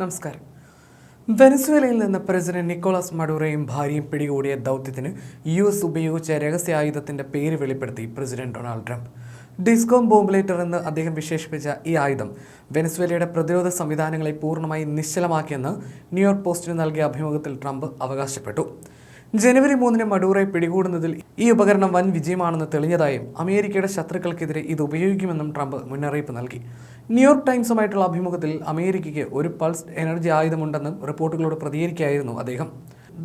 നമസ്കാരം. വെനസ്വേലയിൽ നിന്ന് president Nicolas മഡൂറയും ഭാര്യയും പിടികൂടിയ ദൗത്യത്തിന് യു എസ് ഉപയോഗിച്ച രഹസ്യായുധത്തിന്റെ പേര് വെളിപ്പെടുത്തി president Donald Trump. Discombobulator എന്ന് അദ്ദേഹം വിശേഷിപ്പിച്ച ഈ ആയുധം വെനസ്വേലയുടെ പ്രതിരോധ സംവിധാനങ്ങളെ പൂർണമായി നിശ്ചലമാക്കിയെന്ന് ന്യൂയോർക്ക് പോസ്റ്റിന് നൽകിയ അഭിമുഖത്തിൽ ട്രംപ് അവകാശപ്പെട്ടു. ജനുവരി മൂന്നിന് മഡൂറെ പിടികൂടുന്നതിൽ ഈ ഉപകരണം വൻ വിജയമാണെന്ന് തെളിഞ്ഞതായും അമേരിക്കയുടെ ശത്രുക്കൾക്കെതിരെ ഇത് ഉപയോഗിക്കുമെന്നും ട്രംപ് മുന്നറിയിപ്പ് നൽകി. ന്യൂയോർക്ക് ടൈംസുമായിട്ടുള്ള അഭിമുഖത്തിൽ അമേരിക്കയ്ക്ക് ഒരു പൾസ് എനർജി ആയുധമുണ്ടെന്നും റിപ്പോർട്ടുകളോട് പ്രതികരിക്കുകയായിരുന്നു അദ്ദേഹം.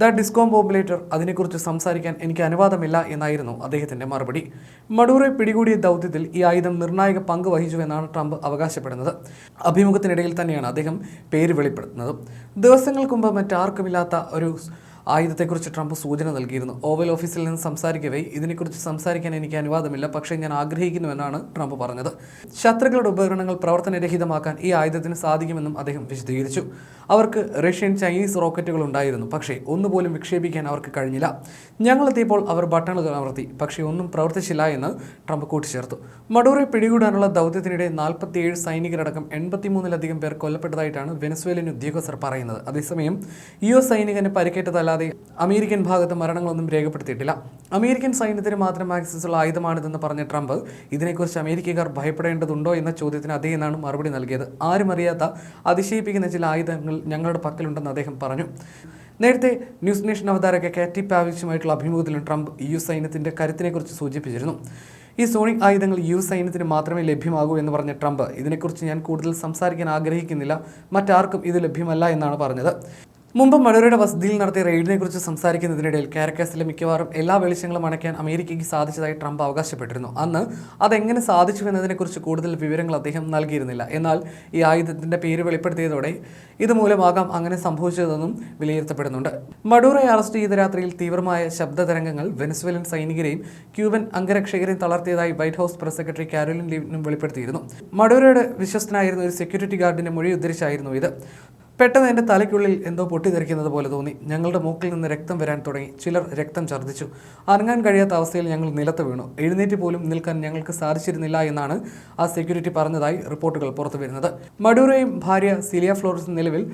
ദ ഡിസ്കോം ബോംബുലേറ്റർ അതിനെക്കുറിച്ച് സംസാരിക്കാൻ എനിക്ക് അനുവാദമില്ല എന്നായിരുന്നു അദ്ദേഹത്തിന്റെ മറുപടി. മഡൂറെ പിടികൂടിയ ദൗത്യത്തിൽ ഈ ആയുധം നിർണായക പങ്ക് വഹിച്ചുവെന്നാണ് ട്രംപ് അവകാശപ്പെടുന്നത്. അഭിമുഖത്തിനിടയിൽ തന്നെയാണ് അദ്ദേഹം പേര് വെളിപ്പെടുത്തുന്നത്. ദിവസങ്ങൾക്ക് മുമ്പ് മറ്റാർക്കുമില്ലാത്ത ഒരു ആയുധത്തെക്കുറിച്ച് ട്രംപ് സൂചന നൽകിയിരുന്നു. ഓവൽ ഓഫീസിൽ നിന്ന് സംസാരിക്കവേ ഇതിനെക്കുറിച്ച് സംസാരിക്കാൻ എനിക്ക് അനുവാദമില്ല പക്ഷേ ഞാൻ ആഗ്രഹിക്കുന്നുവെന്നാണ് ട്രംപ് പറഞ്ഞത്. ശത്രുക്കളുടെ ഉപകരണങ്ങൾ പ്രവർത്തനരഹിതമാക്കാൻ ഈ ആയുധത്തിന് സാധിക്കുമെന്നും അദ്ദേഹം വിശദീകരിച്ചു. അവർക്ക് റഷ്യൻ ചൈനീസ് റോക്കറ്റുകൾ ഉണ്ടായിരുന്നു പക്ഷേ ഒന്നുപോലും വിക്ഷേപിക്കാൻ അവർക്ക് കഴിഞ്ഞില്ല. ഞങ്ങളെത്തിയപ്പോൾ അവർ ബട്ടണുകൾ അമർത്തി പക്ഷേ ഒന്നും പ്രവർത്തിച്ചില്ല എന്ന് ട്രംപ് കൂട്ടിച്ചേർത്തു. മഡൂറെ പിടികൂടാനുള്ള ദൗത്യത്തിനിടെ നാൽപ്പത്തിയേഴ് സൈനികരടക്കം എൺപത്തിമൂന്നിലധികം പേർ കൊല്ലപ്പെട്ടതായിട്ടാണ് വെനസ്വേലിയൻ ഉദ്യോഗസ്ഥർ പറയുന്നത്. അതേസമയം യു എസ് സൈനികന് പരിക്കേറ്റതല്ലാതെ അമേരിക്കൻ ഭാഗത്ത് മരണങ്ങളൊന്നും രേഖപ്പെടുത്തിയിട്ടില്ല. അമേരിക്കൻ സൈന്യത്തിന് മാത്രം ആക്സസ് ഉള്ള ആയുധമാണിതെന്ന് പറഞ്ഞ ട്രംപ് ഇതിനെക്കുറിച്ച് അമേരിക്കക്കാർ ഭയപ്പെടേണ്ടതുണ്ടോ എന്ന ചോദ്യത്തിന് അതേ എന്നാണ് മറുപടി നൽകിയത്. ആരും അറിയാത്ത അതിശയിപ്പിക്കുന്ന ചില ആയുധങ്ങൾ ഞങ്ങളുടെ പക്കലുണ്ടെന്ന് അദ്ദേഹം പറഞ്ഞു. നേരത്തെ ന്യൂസ് നേഷൻ അവതാരക കാറ്റി പാവിച്ചുമായിട്ടുള്ള അഭിമുഖത്തിലും ട്രംപ് യു സൈന്യത്തിന്റെ കരുത്തിനെക്കുറിച്ച് സൂചിപ്പിച്ചിരുന്നു. ഈ സോണിക് ആയുധങ്ങൾ യു സൈന്യത്തിന് മാത്രമേ ലഭ്യമാകൂ എന്ന് പറഞ്ഞ ട്രംപ് ഇതിനെക്കുറിച്ച് ഞാൻ കൂടുതൽ സംസാരിക്കാൻ ആഗ്രഹിക്കുന്നില്ല. മറ്റാർക്കും ഇത് ലഭ്യമല്ല എന്നാണ് പറഞ്ഞത്. മുമ്പ് മഡൂറയുടെ വസതിയിൽ നടത്തിയ റെയ്ഡിനെ കുറിച്ച് സംസാരിക്കുന്നതിനിടയിൽ കാരക്കാസിലെ മിക്കവാറും എല്ലാ വെളിച്ചങ്ങളും അണയ്ക്കാൻ അമേരിക്കയ്ക്ക് സാധിച്ചതായി ട്രംപ് അവകാശപ്പെട്ടിരുന്നു. അന്ന് അതെങ്ങനെ സാധിച്ചു എന്നതിനെക്കുറിച്ച് കൂടുതൽ വിവരങ്ങൾ അദ്ദേഹം നൽകിയിരുന്നില്ല. എന്നാൽ ഈ ആയുധത്തിന്റെ പേര് വെളിപ്പെടുത്തിയതോടെ ഇതുമൂലമാകാം അങ്ങനെ സംഭവിച്ചതെന്നും വിലയിരുത്തപ്പെടുന്നുണ്ട്. മഡൂറയെ അറസ്റ്റ് ചെയ്ത രാത്രിയിൽ തീവ്രമായ ശബ്ദ തരംഗങ്ങൾ വെനസ്വേലൻ സൈനികരെയും ക്യൂബൻ അംഗരക്ഷകരെയും തളർത്തിയതായി White House press secretary Karoline ലീവിനും വെളിപ്പെടുത്തിയിരുന്നു. മഡൂറയുടെ വിശ്വസ്തനായിരുന്ന ഒരു സെക്യൂരിറ്റി ഗാർഡിന്റെ മൊഴി ഉദ്ധരിച്ചായിരുന്നു ഇത്. പെട്ടെന്ന് എന്റെ തലയ്ക്കുള്ളിൽ എന്തോ പൊട്ടിത്തെറിക്കുന്നത് പോലെ തോന്നി. ഞങ്ങളുടെ മൂക്കിൽ നിന്ന് രക്തം വരാൻ തുടങ്ങി. ചിലർ രക്തം ഛർദ്ദിച്ചു. അനങ്ങാൻ കഴിയാത്ത അവസ്ഥയിൽ ഞങ്ങൾ നിലത്ത് വീണു. എഴുന്നേറ്റ് പോലും നിൽക്കാൻ ഞങ്ങൾക്ക് സാധിച്ചിരുന്നില്ല എന്നാണ് ആ സെക്യൂരിറ്റി പറഞ്ഞതായി റിപ്പോർട്ടുകൾ പുറത്തു വരുന്നത് മഡൂറയും ഭാര്യ സിലിയ ഫ്ലോറസ് നിലവിൽ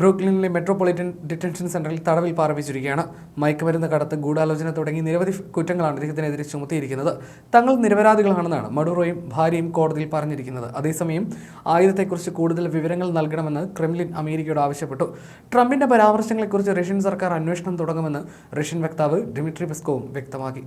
ബ്രൂക്ലിനിലെ മെട്രോപൊളിറ്റൻ ഡിറ്റൻഷൻ സെന്ററിൽ തടവിൽ പാർപ്പിച്ചിരിക്കുകയാണ്. മയക്കുമരുന്ന് കടത്ത് ഗൂഢാലോചന തുടങ്ങി നിരവധി കുറ്റങ്ങളാണ് ഇദ്ദേഹത്തിനെതിരെ ചുമത്തിയിരിക്കുന്നത്. തങ്ങൾ നിരപരാധികളാണെന്നാണ് മഡുറോയും ഭാര്യയും കോടതിയിൽ പറഞ്ഞിരിക്കുന്നത്. അതേസമയം ആയുധത്തെക്കുറിച്ച് കൂടുതൽ വിവരങ്ങൾ നൽകണമെന്ന് ക്രെംലിൻ അമേരിക്കയോട് ആവശ്യപ്പെട്ടു. ട്രംപിന്റെ പരാമർശങ്ങളെക്കുറിച്ച് റഷ്യൻ സർക്കാർ അന്വേഷണം തുടങ്ങുമെന്ന് റഷ്യൻ വക്താവ് ഡിമിട്രി പെസ്കോവും വ്യക്തമാക്കി.